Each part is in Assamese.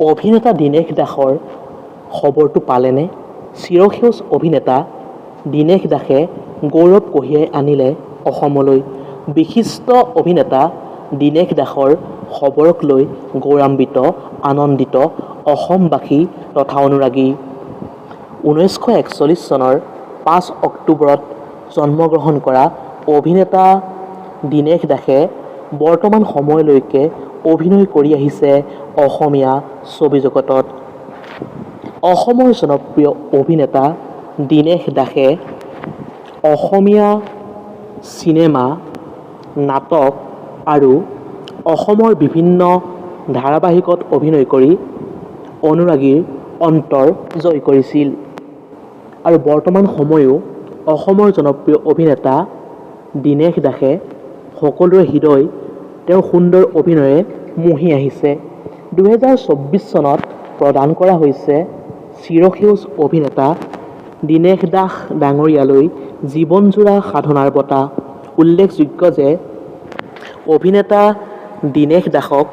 অভিনেতা দীনেশ দাসৰ খবৰটো পালেনে? চিৰসেউজ অভিনেতা দীনেশ দাসে গৌৰৱ কঢ়িয়াই আনিলে অসমলৈ। বিশিষ্ট অভিনেতা দীনেশ দাসৰ খবৰক লৈ গৌৰৱান্বিত আনন্দিত অসমবাসী তথা অনুৰাগী। ঊনৈছশ একচল্লিছ চনৰ পাঁচ অক্টোবৰত জন্মগ্ৰহণ কৰা অভিনেতা দীনেশ দাসে বৰ্তমান সময়লৈকে অভিনয় কৰি আহিছে অসমীয়া ছবি জগতত অসমৰ জনপ্ৰিয় অভিনেতা দীনেশ দাসে অসমীয়া চিনেমা নাটক আৰু অসমৰ বিভিন্ন ধাৰাবাহিকত অভিনয় কৰি অনুৰাগীৰ অন্তৰ জয় কৰিছিল। আৰু বৰ্তমান সময়ো অসমৰ জনপ্ৰিয় অভিনেতা দীনেশ দাসে সকলোৰে হৃদয় তেওঁৰ সুন্দৰ অভিনয়ে মুহি আহিছে। দুহেজাৰ চৌব্বিছ চনত প্ৰদান কৰা হৈছে চিৰসেউজ অভিনেতা দীনেশ দাস ডাঙৰীয়ালৈ জীৱনজোৰা সাধনাৰ বঁটা। উল্লেখযোগ্য যে অভিনেতা দীনেশ দাসক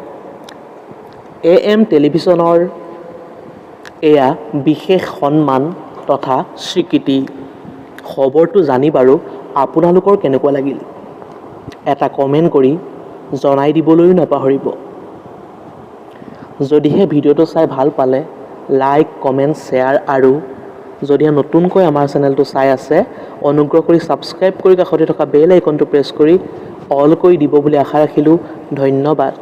এ এম টেলিভিছনৰ এয়া বিশেষ সন্মান তথা স্বীকৃতি। খবৰটো জানি বাৰু আপোনালোকৰ কেনেকুৱা লাগিল? এটা কমেণ্ট কৰি জনাই দিবলৈও নাপাহৰিব। যদিহে ভিডিঅ'টো চাই ভাল পালে লাইক কমেণ্ট শ্বেয়াৰ আৰু যদিহে নতুনকৈ আমাৰ চেনেলটো চাই আছে অনুগ্ৰহ কৰি ছাবস্ক্ৰাইব কৰি কাষতে থকা বেল আইকনটো প্ৰেছ কৰি অল কৰি দিব বুলি আশা ৰাখিলোঁ। ধন্যবাদ।